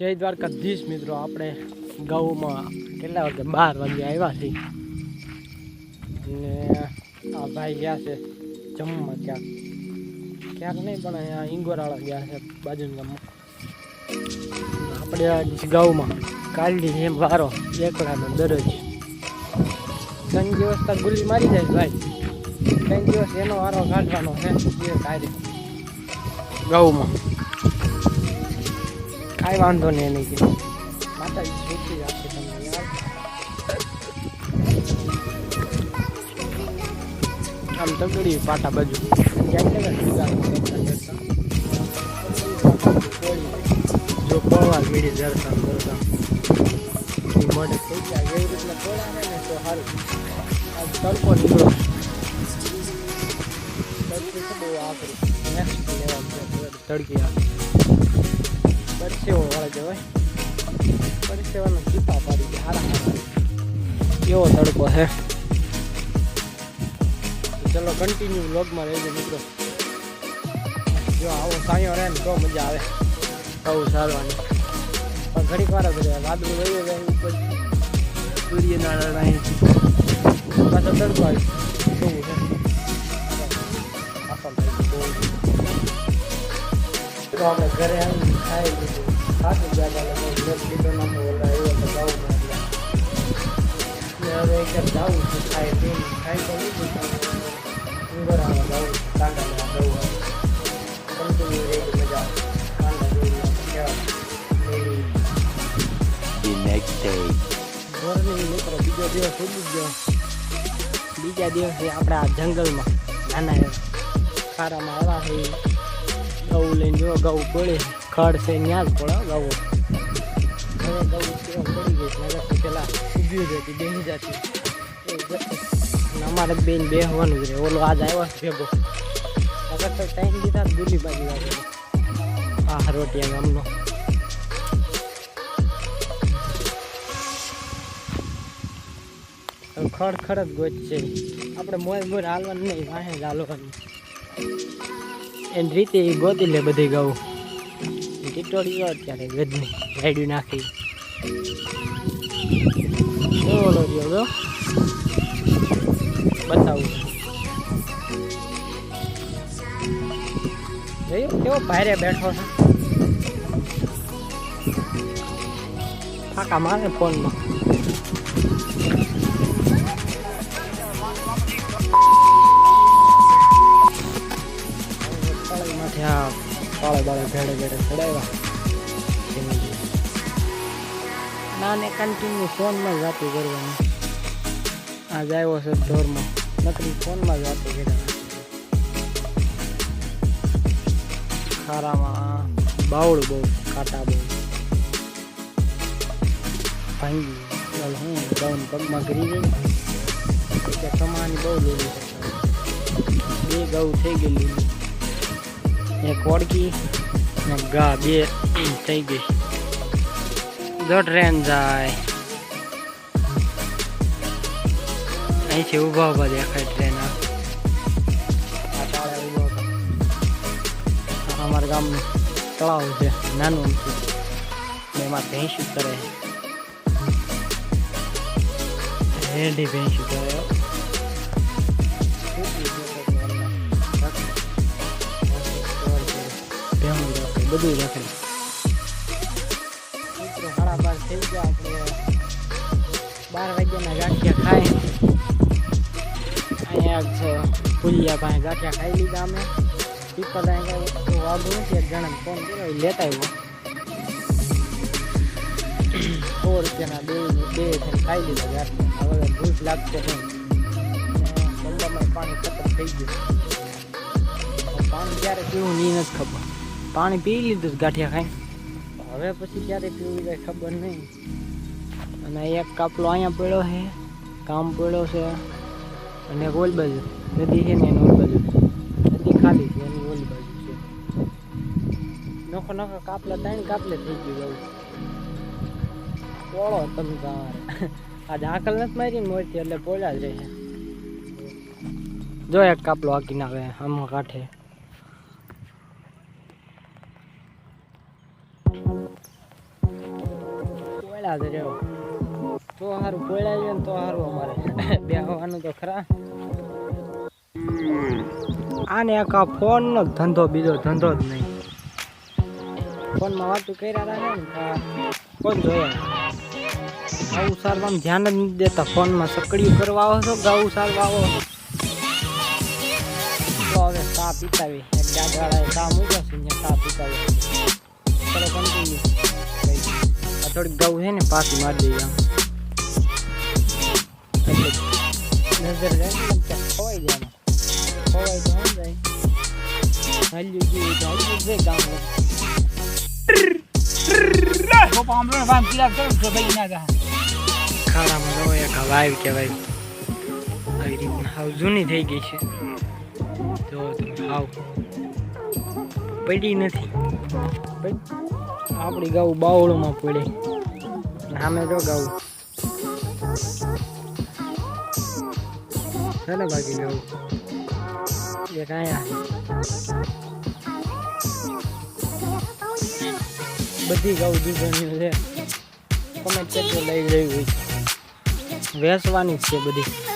જય દ્વારકાધીશ મિત્રો, આપણે ગૌમાં કેટલા વાગે? બાર વાગે આવ્યા છીએ. ને આ ભાઈ ગયા છે જમવા ક્યાંક. ક્યાંક નહીં, પણ અહીંયા ઇંગોરાળા ગયા છે બાજુના ગામમાં. આપણે આ ગાઉમાં કાલની એમ વારો એકડાનો દરરોજ ત્રણ દિવસ તો ગુલી મારી જાય ભાઈ. ત્રણ દિવસ એનો વારો કાઢવાનો છે એ કાઢે ગાઉમાં. કાંઈ વાંધો નહીં એની કે માતાજી સુખી રાખે તમને યાર આમ તગડી પાટા બાજુ. ક્યાંક છે ને સુધારો કરતા કરતા. જો પળવા મીડી જરતા કરતા એ મોઢે થઈ જાય એવી રીતના પળાવે ને તો સારું આ તડકો નીકળો. તડકી છે બહુ આકરી નેક્સ્ટ લેવલ છે તડકી આ પરસેવો વાળા જવાય પરસેવાનો ટીપા પાડી દે હારા કેવો તડકો છે ચલો કન્ટિન્યુ વ્લોગમાં રહેજો મિત્રો જો આવો સાયો રહે ને તો મજા આવે બહુ સારવાની પણ ઘડીક વાર જ રહે વાદળું વહી જાય ઉપર સૂર્યનારાયણ અહીંથી પાછો તડકો આવી જોવું છે આપણે ઘરે આવીને ખાઈ લીધું ખાતું જ્યાં લોટ લીધો નતો ઓલા એવો તો જવું એટલે હવે એક જવું છે ખાઈ પીને ખાઈ તો લીધું ઉંગરામાં જવું કાંડામાં જવું કન્ટિન્યુ રહી મજા. કાંડા જોઈ બીજો દિવસ ઉડી ગયો બીજા દિવસે આપણે આ જંગલમાં નાના ખારામાં આવ્યા છે ગૌ લઈને જો ગૌ પડે ખડ છે ત્યાં જ પડે ગૌ હવે ગૌ કેવા પડી ગઈ નગર તો પેલા ઊભી જ હતી બેસી જતી. એવું અમારે બેન બે હવાનું રે ઓલો આજ આવ્યો ભેગો. અગર તો ટાઈમ દીધા દૂલી બાજુ લાગે આ હરોટિયા ગામનો. ખડ ખડ જ ગોચ છે આપણે મોય મોર હાલવાનું નહીં, વાહે જ હાલવાનું. એની રીતે ગોતી લે બધી ગૌ ટીટોળી ગયો અત્યારે વેદની રાયડું નાખી. ઓલો રહ્યો બતાવું. જોયું? કેવો ભારે બેઠો છે. ફાકા મારે ફોનમાં. ભેડે નાને કન્ટિન્યુ ફોનમાં જ વાતું કરવાની. આજ આવ્યો છે ઢોરમાં. નકરી ફોનમાં જ વાતું કર્યા. ખારામાં બાવળ બહુ કાંટા બહુ. ભાંગી. ચાલ હું ડાઉન પગમાં ગરી ગઈ એટલે કમાની બહુ લીધી બે ગૌ થઈ ગઈ લીલી એક ઓળકી ને ગા બે થઈ ગઈ. જો ટ્રેન જાય. અહીંથી ઊભા ઊભા દેખાય ટ્રેન અમારા ગામનું તળાવ છે, નાનું અમથું. એમાં ભેંસું કરે. રેડી ભેંસું કરે. બધું રાખે. મિત્રો, સાડા બાર થઈ ગયા આપણે. બાર વાગ્યાના ગાંઠિયા ખાય. અહીંયા જ ફૂલિયા પાસે ગાંઠિયા ખાઈ લીધા અમે. પીપલ અહીંયા તો વાગું નથી. એક જણાને ફોન કર્યો, એ લેતા આવ્યો. સો રૂપિયાના બે બે થઈને ખાઈ લીધા ગાંઠિયા. હવે ભૂખ લાગશે નહીં. ગંગામાં પાણી ખતમ થઈ ગયું. પાણી ક્યારે પીવું, એ નથી ખબર. પાણી પી લીધું છે ગાંઠિયા ખાઈ હવે પછી ક્યારે પીવું જાય ખબર નહીં. અને એક કાપલો અહીંયા પડ્યો છે કામ પડ્યો છે, અને એક ઓલ બાજુ, નદી છે ને એની ઓલ બાજુ. નદી ખાલી છે, એની ઓલ બાજુ છે. નોખો નોખો કાપલા, ત્રણ કાપલે થઈ ગયું બહુ પોળો તમે તમારે આજે આકલ નથી મારી ને મોરથી, એટલે પોળા જ રહે જો એક કાપલો હાકીને આવે આમાં કાંઠે. પડ્યા છે જો. તો સારું પડ્યા છે ને તો સારું અમારે. બે આવવાનું તો ખરા. આને એક આ ફોનનો ધંધો બીજો ધંધો જ નહીં. ફોનમાં વાતું કર્યા રાખે ને કોણ જોયા આવું સારવામાં ધ્યાન જ નથી દેતા ફોનમાં સકડિયું કરવા આવો છો ગાવું સારવા આવો તો હવે ચા પીતાવી. એક દાદવાળાએ ચા મૂક્યો છે ચા પીતાવી. થોડીક ગૌ છે ને પાછી મારી દઈએ આમ. નજર ખોવાઈ જાય ખોવાઈ તો આમ જાય. હાલ્યું જેવું તો હાલ્યું જ ગામ ખાડામાં નવો એક વાઈવ કહેવાય. આવી રીતના હાવ જૂની થઈ ગઈ છે. તો તમે હાવ પડી નથી. આપણી ગાઉ બાવળમાં પડી. સામે જો ગાઉ. છે ને બાકી ગાઉ. એક અહીંયા બધી ગાઉ દૂધની છે. તમે ચેક લઈ રહ્યું હોય. વેસવાની જ છે બધી.